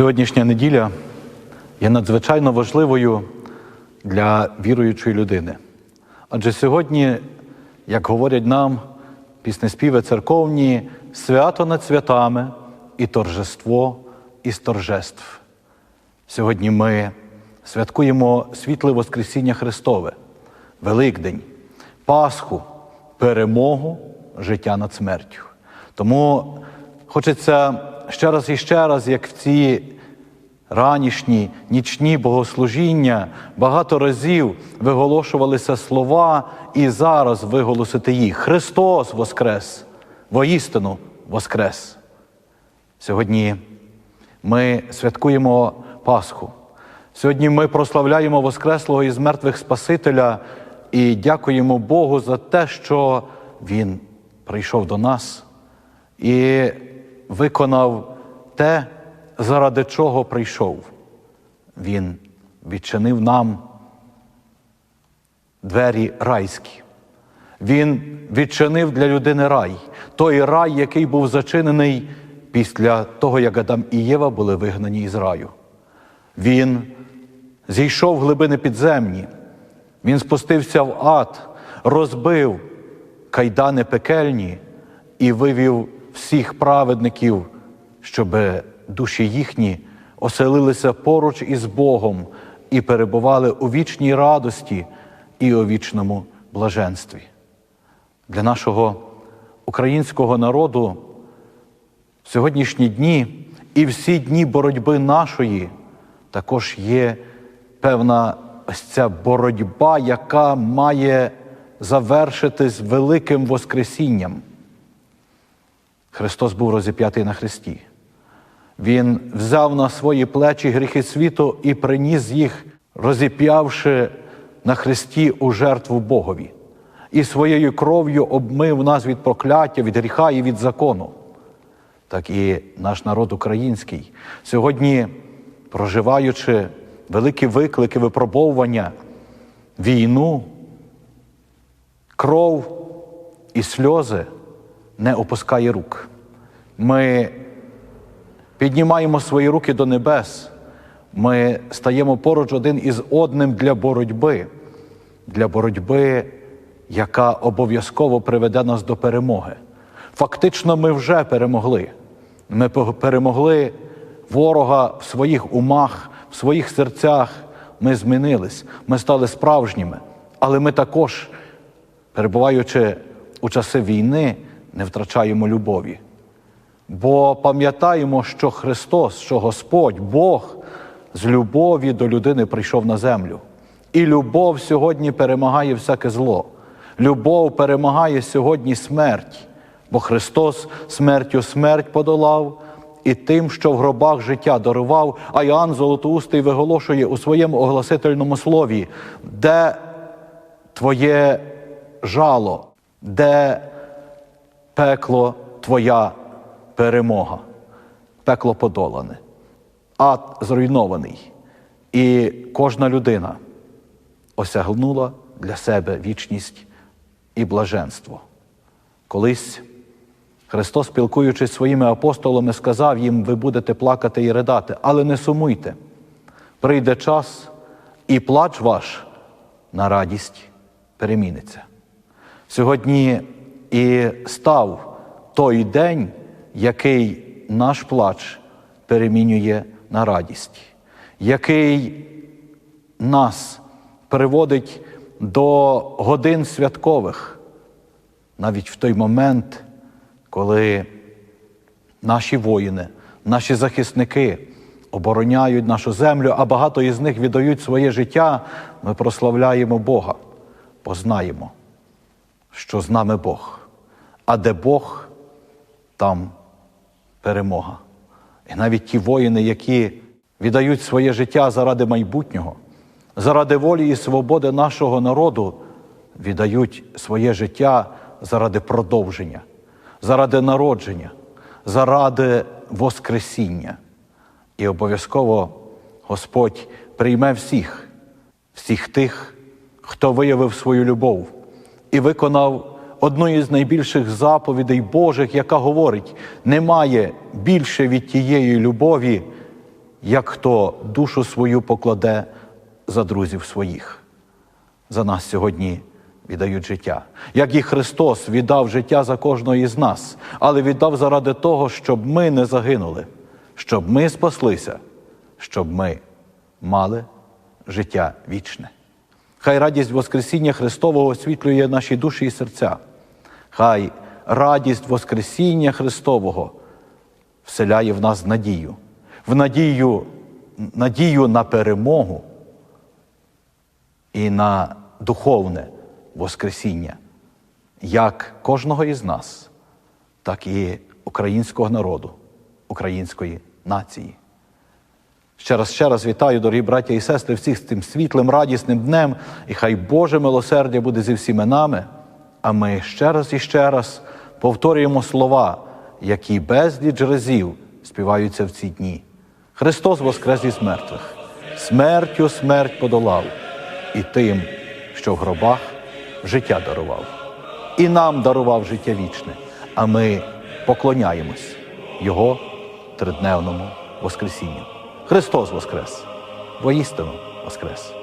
Сьогоднішня неділя є надзвичайно важливою для віруючої людини. Адже сьогодні, як говорять нам піснеспіви церковні, свято над святами і торжество із торжеств. Сьогодні ми святкуємо світле Воскресіння Христове, Великдень, Пасху, перемогу, життя над смертю. Тому хочеться ще раз і ще раз, як в ці ранішні, нічні богослужіння, багато разів виголошувалися слова, і зараз виголосити їх. Христос Воскрес! Воістину Воскрес! Сьогодні ми святкуємо Пасху. Сьогодні ми прославляємо Воскреслого із мертвих Спасителя і дякуємо Богу за те, що Він прийшов до нас і виконав те, заради чого прийшов. Він відчинив нам двері райські. Він відчинив для людини рай, той рай, який був зачинений після того, як Адам і Єва були вигнані із раю. Він зійшов в глибини підземні, він спустився в ад, розбив кайдани пекельні і вивів всіх праведників, щоб душі їхні оселилися поруч із Богом і перебували у вічній радості і у вічному блаженстві. Для нашого українського народу в сьогоднішні дні і всі дні боротьби нашої також є певна ось ця боротьба, яка має завершитись великим Воскресінням. Христос був розіп'ятий на Христі. Він взяв на свої плечі гріхи світу і приніс їх, розіп'явши на Христі у жертву Богові, і своєю кров'ю обмив нас від прокляття, від гріха і від закону. Так і наш народ український сьогодні, проживаючи великі виклики, випробовування, війну, кров і сльози, не опускає рук. Ми піднімаємо свої руки до небес, ми стаємо поруч один із одним для боротьби, для боротьби, яка обов'язково приведе нас до перемоги. Фактично, ми вже перемогли. Ми перемогли ворога в своїх умах, в своїх серцях. Ми змінились, ми стали справжніми, але ми також, перебуваючи у часи війни, не втрачаємо любові. Бо пам'ятаємо, що Христос, що Господь, Бог з любові до людини прийшов на землю. І любов сьогодні перемагає всяке зло. Любов перемагає сьогодні смерть, бо Христос смертю смерть подолав і тим, що в гробах життя дарував, а Іоанн Золотоустий виголошує у своєму огласительному слові, де твоє жало, де пекло твоя перемога, пекло подолане, ад зруйнований. І кожна людина осягнула для себе вічність і блаженство. Колись Христос, спілкуючись своїми апостолами, сказав їм: ви будете плакати і ридати, але не сумуйте. Прийде час, і плач ваш на радість переміниться. Сьогодні і став той день, який наш плач перемінює на радість, який нас приводить до годин святкових, навіть в той момент, коли наші воїни, наші захисники обороняють нашу землю, а багато із них віддають своє життя, ми прославляємо Бога, познаємо, що з нами Бог. А де Бог, там перемога. І навіть ті воїни, які віддають своє життя заради майбутнього, заради волі і свободи нашого народу, віддають своє життя заради продовження, заради народження, заради Воскресіння. І обов'язково Господь прийме всіх, всіх тих, хто виявив свою любов і виконав одну із найбільших заповідей Божих, яка говорить: немає більше від тієї любові, як хто душу свою покладе за друзів своїх. За нас сьогодні віддають життя, як і Христос віддав життя за кожного із нас, але віддав заради того, щоб ми не загинули, щоб ми спаслися, щоб ми мали життя вічне. Хай радість Воскресіння Христового освітлює наші душі і серця. Хай радість Воскресіння Христового вселяє в нас надію, в надію, надію на перемогу і на духовне Воскресіння, як кожного із нас, так і українського народу, української нації. Ще раз ще раз вітаю, дорогі браття і сестри, всіх з цим світлим, радісним днем, і хай Боже милосердя буде зі всіми нами. А ми ще раз і ще раз повторюємо слова, які безліч разів співаються в ці дні. Христос воскрес із мертвих, смертю смерть подолав, і тим, що в гробах життя дарував. І нам дарував життя вічне, а ми поклоняємось Його тридневному Воскресінню. Христос Воскрес! Воістину Воскрес!